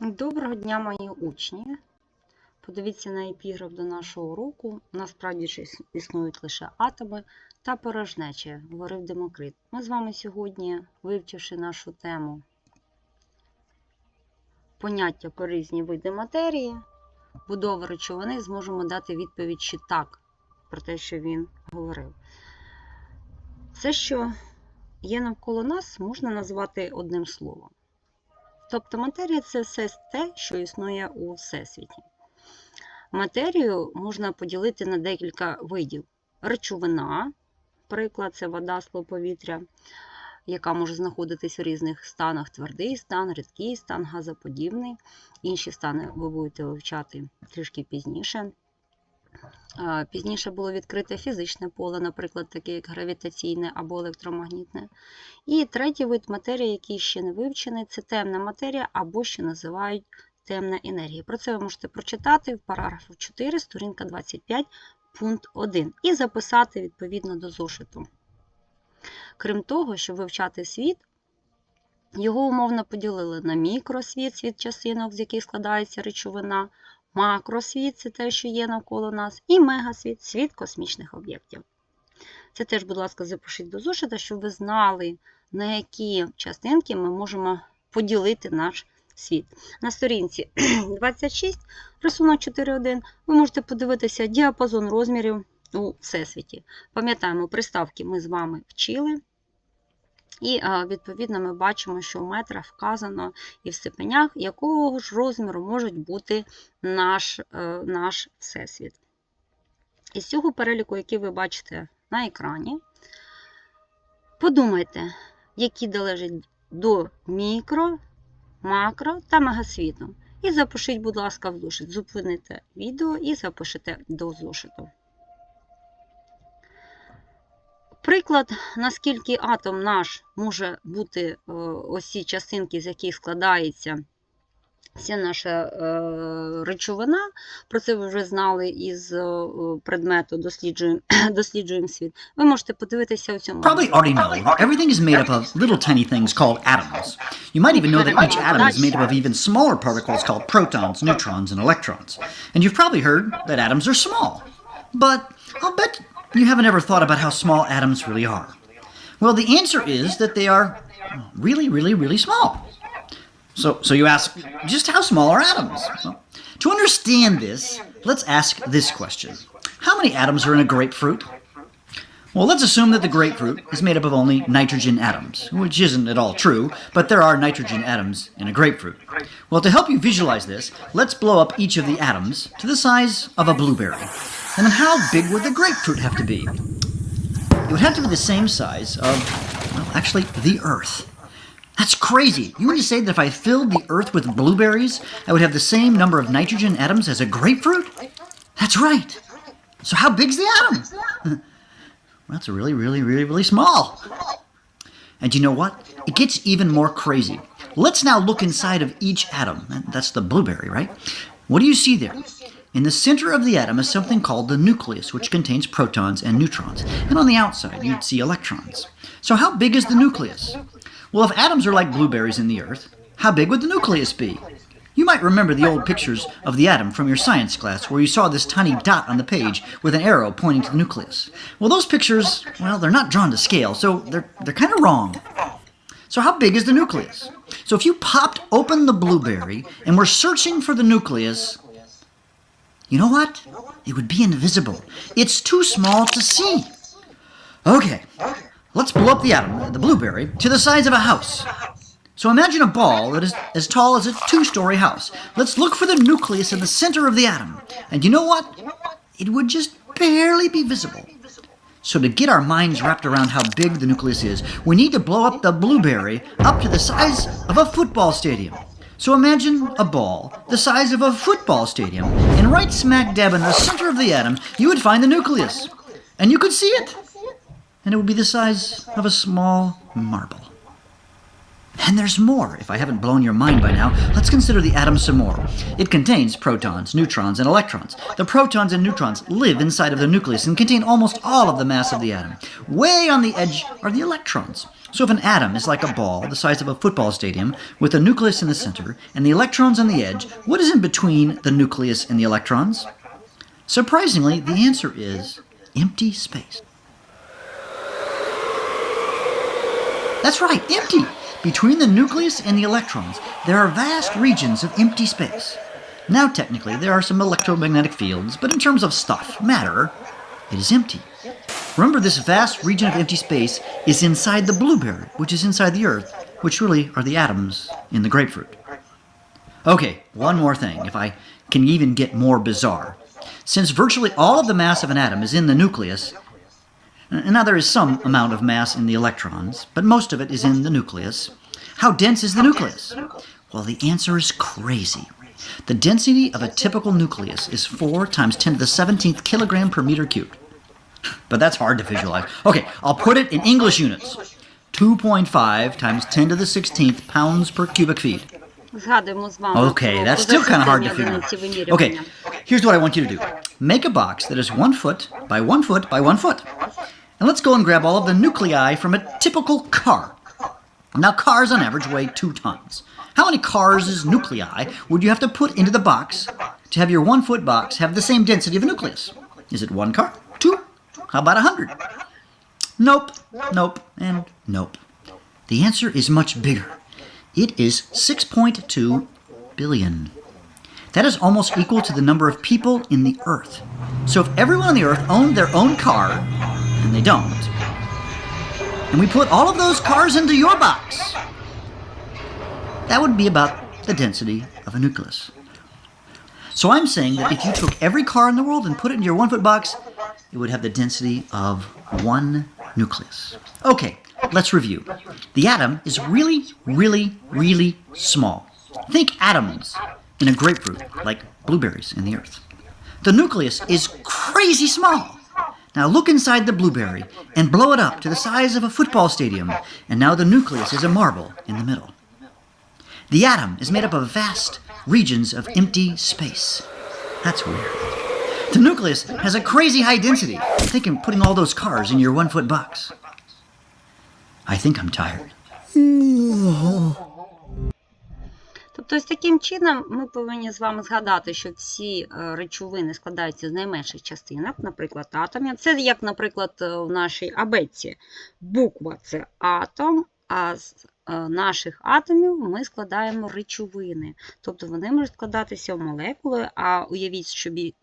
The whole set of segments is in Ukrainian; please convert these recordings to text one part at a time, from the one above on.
Доброго дня, мої учні. Подивіться на епіграф до нашого уроку. Насправді ж існують лише атоми та порожнечі, говорив Демокрит. Ми з вами сьогодні, вивчивши нашу тему поняття про різні види матерії, будови речовини, зможемо дати відповідь чи так про те, що він говорив. Все, що є навколо нас, можна назвати одним словом. Тобто матерія це все те, що існує у Всесвіті. Матерію можна поділити на декілька видів. Речовина, приклад, це вода, скло, повітря, яка може знаходитись в різних станах: твердий стан, рідкий стан, газоподібний. Інші стани ви будете вивчати трішки пізніше. Пізніше було відкрите фізичне поле, наприклад, таке як гравітаційне або електромагнітне. І третій вид матерії, який ще не вивчений, це темна матерія або ще називають темна енергія. Про це ви можете прочитати в параграфу 4, сторінка 25, пункт 1, і записати відповідно до зошиту. Крім того, щоб вивчати світ, його умовно поділили на мікросвіт, світ частинок, з яких складається речовина, макросвіт це те, що є навколо нас, і мегасвіт світ космічних об'єктів. Це теж, будь ласка, запишіть до зошита, щоб ви знали, на які частинки ми можемо поділити наш світ. На сторінці 26, рисунок 4.1, ви можете подивитися діапазон розмірів у Всесвіті. Пам'ятаємо, приставки ми з вами вчили. І, відповідно, ми бачимо, що в метрах вказано і в степенях, якого ж розміру може бути наш, е, наш Всесвіт. Із цього переліку, який ви бачите на екрані, подумайте, які належать до мікро, макро та мегасвіту. І запишіть, будь ласка, в зошит. Зупините відео і запишите до зошиту. Приклад, наскільки атом наш може бути е, ось ці частинки, з яких складається вся наша е, речовина. Про це ви вже знали із е, предмету досліджуємо, досліджуємо світ. Ви можете подивитися у цьому. Probably already know that everything is made up of little tiny things called atoms. You might even know that each atom is made up of even smaller particles called protons, neutrons, and electrons. And you've probably heard that atoms are small. But I'll bet you haven't ever thought about how small atoms really are. Well, the answer is that they are really, really, really small. So, so you ask, just how small are atoms? Well, to understand this, let's ask this question How many atoms are in a grapefruit? Well, let's assume that the grapefruit is made up of only nitrogen atoms, which isn't at all true, but there are nitrogen atoms in a grapefruit. Well, to help you visualize this, let's blow up each of the atoms to the size of a blueberry. And then how big would the grapefruit have to be? It would have to be the same size of, well, actually, the Earth. That's crazy. You mean to say that if I filled the Earth with blueberries, I would have the same number of nitrogen atoms as a grapefruit? That's right. So how big's the atom? Well, that's really, really, really, really small. And you know what? It gets even more crazy. Let's now look inside of each atom. That's the blueberry, right? What do you see there? In the center of the atom is something called the nucleus, which contains protons and neutrons. And on the outside, you'd see electrons. So, how big is the nucleus? Well, if atoms are like blueberries in the Earth, how big would the nucleus be? You might remember the old pictures of the atom from your science class where you saw this tiny dot on the page with an arrow pointing to the nucleus. Well, those pictures, well, they're not drawn to scale, so they're, they're kind of wrong. So, how big is the nucleus? So, if you popped open the blueberry and were searching for the nucleus, you know what? It would be invisible. It's too small to see. Okay, let's blow up the atom, the blueberry, to the size of a house. So imagine a ball that is as tall as a two story house. Let's look for the nucleus in the center of the atom. And you know what? It would just barely be visible. So, to get our minds wrapped around how big the nucleus is, we need to blow up the blueberry up to the size of a football stadium. So, imagine a ball the size of a football stadium, and right smack dab in the center of the atom, you would find the nucleus. And you could see it. And it would be the size of a small marble. And there's more. If I haven't blown your mind by now, let's consider the atom some more. It contains protons, neutrons, and electrons. The protons and neutrons live inside of the nucleus and contain almost all of the mass of the atom. Way on the edge are the electrons. So if an atom is like a ball the size of a football stadium with a nucleus in the center and the electrons on the edge, what is in between the nucleus and the electrons? Surprisingly, the answer is empty space. That's right, empty. Between the nucleus and the electrons, there are vast regions of empty space. Now, technically, there are some electromagnetic fields, but in terms of stuff, matter, it is empty. Remember, this vast region of empty space is inside the blueberry, which is inside the earth, which really are the atoms in the grapefruit. Okay, one more thing, if I can even get more bizarre. Since virtually all of the mass of an atom is in the nucleus, uh, now, there is some amount of mass in the electrons, but most of it is in the nucleus. How dense is the nucleus? Well, the answer is crazy. The density of a typical nucleus is 4 times 10 to the 17th kilogram per meter cubed. But that's hard to visualize. Okay, I'll put it in English units 2.5 times 10 to the 16th pounds per cubic feet. Okay, that's still kind of hard to figure out. Okay, here's what I want you to do. Make a box that is one foot by one foot by one foot. And let's go and grab all of the nuclei from a typical car. Now, cars on average weigh two tons. How many cars' nuclei would you have to put into the box to have your one foot box have the same density of a nucleus? Is it one car? Two? How about a hundred? Nope, nope, and nope. The answer is much bigger. It is 6.2 billion. That is almost equal to the number of people in the earth. So if everyone on the earth owned their own car, and they don't, and we put all of those cars into your box, that would be about the density of a nucleus. So I'm saying that if you took every car in the world and put it in your one foot box, it would have the density of one nucleus. Okay, let's review. The atom is really, really, really small. Think atoms in a grapefruit, like blueberries in the earth. The nucleus is crazy small. Now look inside the blueberry and blow it up to the size of a football stadium, and now the nucleus is a marble in the middle. The atom is made up of vast regions of empty space. That's weird. The nucleus has a crazy high density. Think of putting all those cars in your one foot box. I think I'm tired. Тобто, ось таким чином ми повинні з вами згадати, що всі е, речовини складаються з найменших частинок, наприклад, атомів. Це як, наприклад, е, в нашій абетці. Буква це атом, а з е, наших атомів ми складаємо речовини. Тобто вони можуть складатися в молекули, а уявіть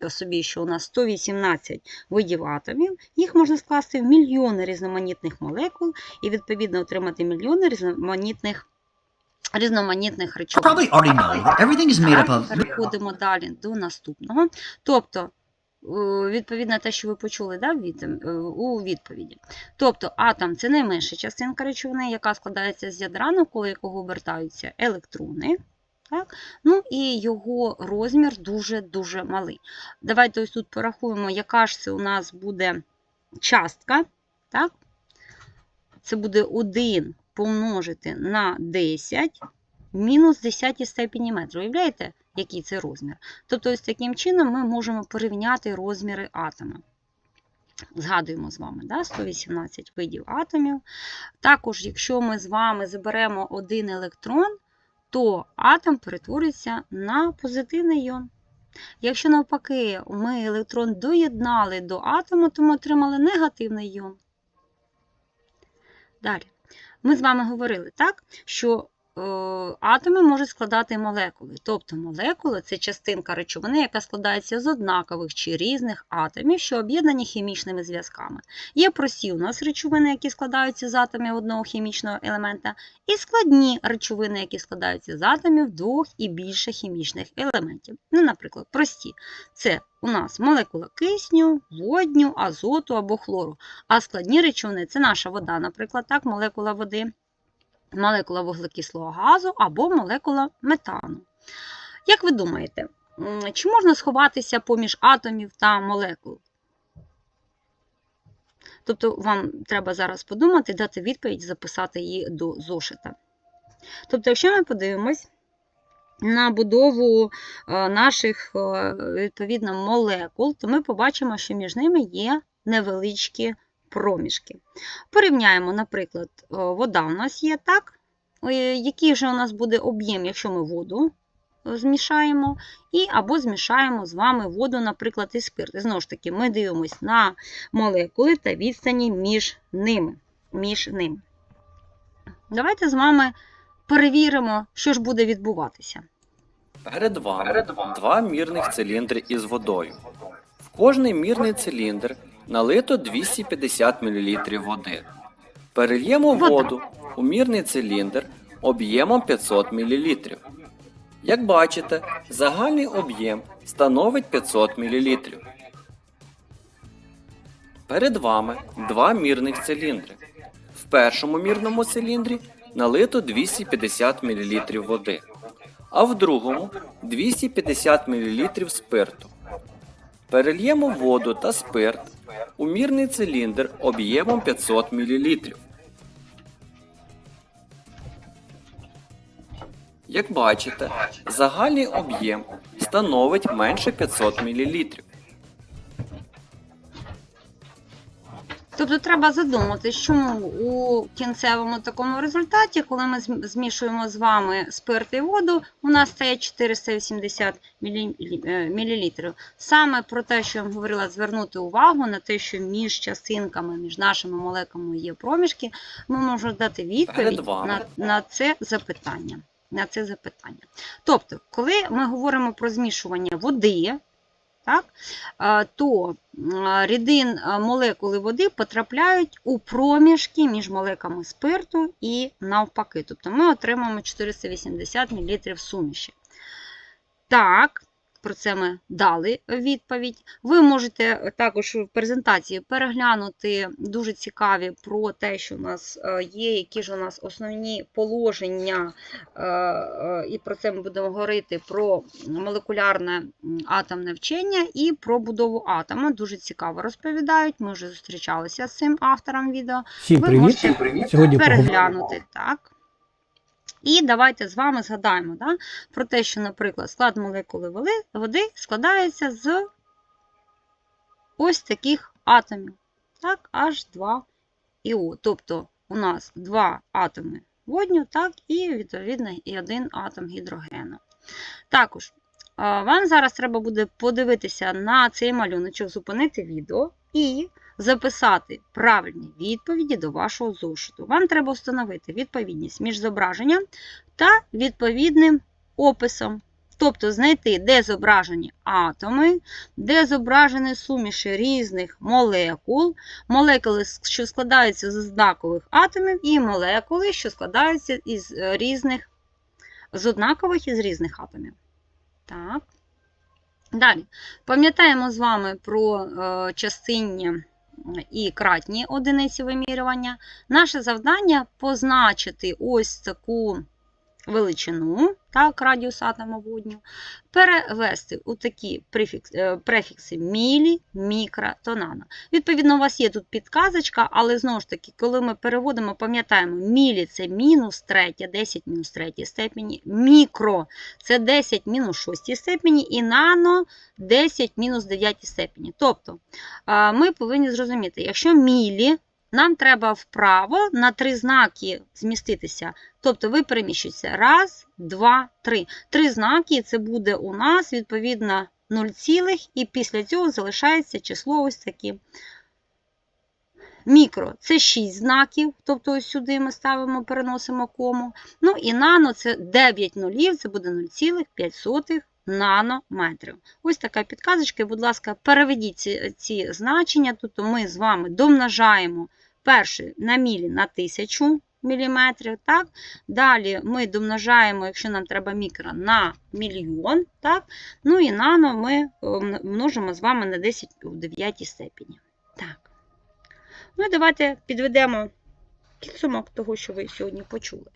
собі, що у нас 118 видів атомів, їх можна скласти в мільйони різноманітних молекул і, відповідно, отримати мільйони різноманітних різноманітних речовин. переходимо далі до наступного. Тобто, е, відповідно те, що ви почули да, від, е, у відповіді. Тобто, атом це найменша частинка речовини, яка складається з ядра, навколо якого обертаються електрони. Так? Ну і його розмір дуже-дуже малий. Давайте ось тут порахуємо, яка ж це у нас буде частка. Так? Це буде 1 помножити на 10 мінус 10 степені метра. Уявляєте, який це розмір? Тобто, ось таким чином ми можемо порівняти розміри атома. Згадуємо з вами да, 118 видів атомів. Також, якщо ми з вами заберемо один електрон, то атом перетвориться на позитивний іон. Якщо навпаки ми електрон доєднали до атому, то ми отримали негативний іон. Далі. Ми з вами говорили, так, що атоми можуть складати молекули. Тобто молекула це частинка речовини, яка складається з однакових чи різних атомів, що об'єднані хімічними зв'язками. Є прості у нас речовини, які складаються з атомів одного хімічного елемента, і складні речовини, які складаються з атомів двох і більше хімічних елементів. Ну, наприклад, прості. Це у нас молекула кисню, водню, азоту або хлору. А складні речовини це наша вода, наприклад, так, молекула води, молекула вуглекислого газу або молекула метану. Як ви думаєте, чи можна сховатися поміж атомів та молекул? Тобто вам треба зараз подумати, дати відповідь, записати її до зошита. Тобто, якщо ми подивимось на будову е, наших е, відповідно молекул, то ми побачимо, що між ними є невеличкі проміжки. Порівняємо, наприклад, е, вода у нас є так. Е, Який же у нас буде об'єм, якщо ми воду е, змішаємо, і або змішаємо з вами воду, наприклад, і спирт. І знову ж таки, ми дивимося на молекули та відстані між ними. Між ними. Давайте з вами перевіримо, що ж буде відбуватися. Перед вами два мірних циліндри із водою. В кожний мірний циліндр налито 250 мл води. Перельємо воду у мірний циліндр об'ємом 500 мл. Як бачите, загальний об'єм становить 500 мл. Перед вами два мірних циліндри. В першому мірному циліндрі налито 250 мл води, а в другому 250 мл спирту. Перельємо воду та спирт у мірний циліндр об'ємом 500 мл. Як бачите, загальний об'єм становить менше 500 мл. Тобто треба задуматися, чому у кінцевому такому результаті, коли ми змішуємо з вами спирт і воду, у нас стає 480 мл. Саме про те, що я вам говорила, звернути увагу на те, що між частинками, між нашими молекулами є проміжки, ми можемо дати відповідь на, на це запитання. На це запитання. Тобто, коли ми говоримо про змішування води, так, то рідин молекули води потрапляють у проміжки між молеками спирту і навпаки. Тобто ми отримаємо 480 мл суміші. Так, про це ми дали відповідь. Ви можете також в презентації переглянути дуже цікаві про те, що у нас е, є, які ж у нас основні положення, е, е, і про це ми будемо говорити про молекулярне атомне вчення і про будову атома. Дуже цікаво розповідають. Ми вже зустрічалися з цим автором відео. Всім Ви привіт! можете Сьогодні поговоримо. переглянути, так. І давайте з вами згадаємо да, про те, що, наприклад, склад молекули води складається з ось таких атомів. Так, H2 іо. Тобто у нас два атоми водню, так, і відповідно і один атом гідрогену. Також вам зараз треба буде подивитися на цей малюночок, зупинити відео і записати правильні відповіді до вашого зошиту. Вам треба встановити відповідність між зображенням та відповідним описом. Тобто знайти, де зображені атоми, де зображені суміші різних молекул, молекули, що складаються з знакових атомів, і молекули, що складаються із е, різних, з однакових і з різних атомів. Так. Далі. Пам'ятаємо з вами про е, частинні і кратні одиниці вимірювання. Наше завдання позначити ось таку величину, так, радіус атома водню, перевести у такі префікс, е, префікси мілі, мікро та нано. Відповідно, у вас є тут підказочка, але знову ж таки, коли ми переводимо, пам'ятаємо, мілі це мінус третя, 10 мінус третій степені, мікро це 10 мінус 6 степені, і нано 10 мінус 9 степені. Тобто, ми повинні зрозуміти, якщо мілі, нам треба вправо на три знаки зміститися. Тобто ви переміщуєтеся. Раз, два, три. Три знаки це буде у нас, відповідно, 0, цілих, і після цього залишається число ось таке. Мікро це 6 знаків, тобто ось сюди ми ставимо, переносимо кому. Ну і нано це 9 нулів, це буде 0,5 нанометрів. Ось така підказочка. Будь ласка, переведіть ці, ці значення. Тобто ми з вами домножаємо перший на мілі на 1000 мм. Так? Далі ми домножаємо, якщо нам треба мікро, на мільйон. Так? Ну і нано ми е, множимо з вами на 10 у 9 степені. Так. Ну і давайте підведемо підсумок того, що ви сьогодні почули.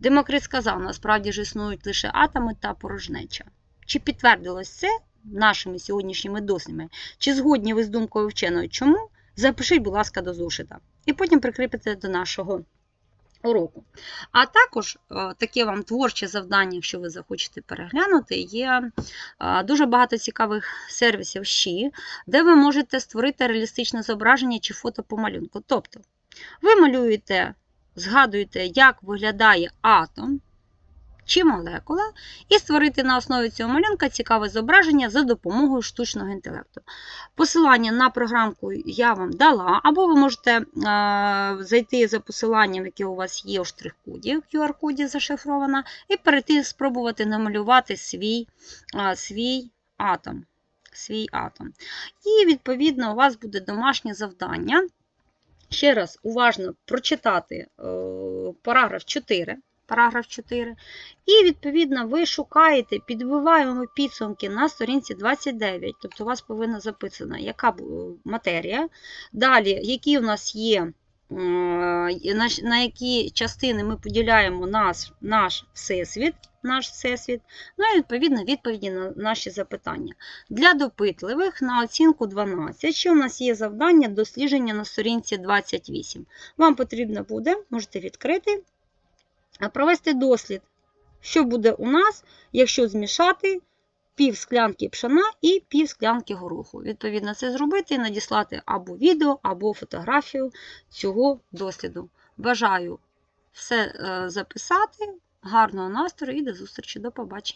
Демокрит сказав, насправді ж існують лише атоми та порожнеча. Чи підтвердилось це нашими сьогоднішніми дослідами? Чи згодні ви з думкою вченої? Чому? Запишіть, будь ласка, до зошита. І потім прикріпите до нашого уроку. А також е, таке вам творче завдання, якщо ви захочете переглянути, є е, дуже багато цікавих сервісів ЩІ, де ви можете створити реалістичне зображення чи фото по малюнку. Тобто, ви малюєте, згадуєте, як виглядає атом чи молекула, і створити на основі цього малюнка цікаве зображення за допомогою штучного інтелекту. Посилання на програмку я вам дала, або ви можете е, зайти за посиланням, яке у вас є у штрих-коді, в QR-коді зашифровано, і перейти спробувати намалювати свій, е, свій атом. Свій атом. І, відповідно, у вас буде домашнє завдання. Ще раз уважно прочитати е, параграф 4. Параграф 4. І, відповідно, ви шукаєте, підбиваємо підсумки на сторінці 29. Тобто, у вас повинна записана, яка матерія. Далі, які у нас є, на, які частини ми поділяємо наш, наш всесвіт. Наш всесвіт, ну і відповідно відповіді на наші запитання. Для допитливих на оцінку 12, що у нас є завдання дослідження на сторінці 28. Вам потрібно буде, можете відкрити, провести дослід, що буде у нас, якщо змішати пів склянки пшена і пів склянки гороху. Відповідно, це зробити і надіслати або відео, або фотографію цього досліду. Бажаю все е, записати, гарного настрою і до зустрічі, до побачення.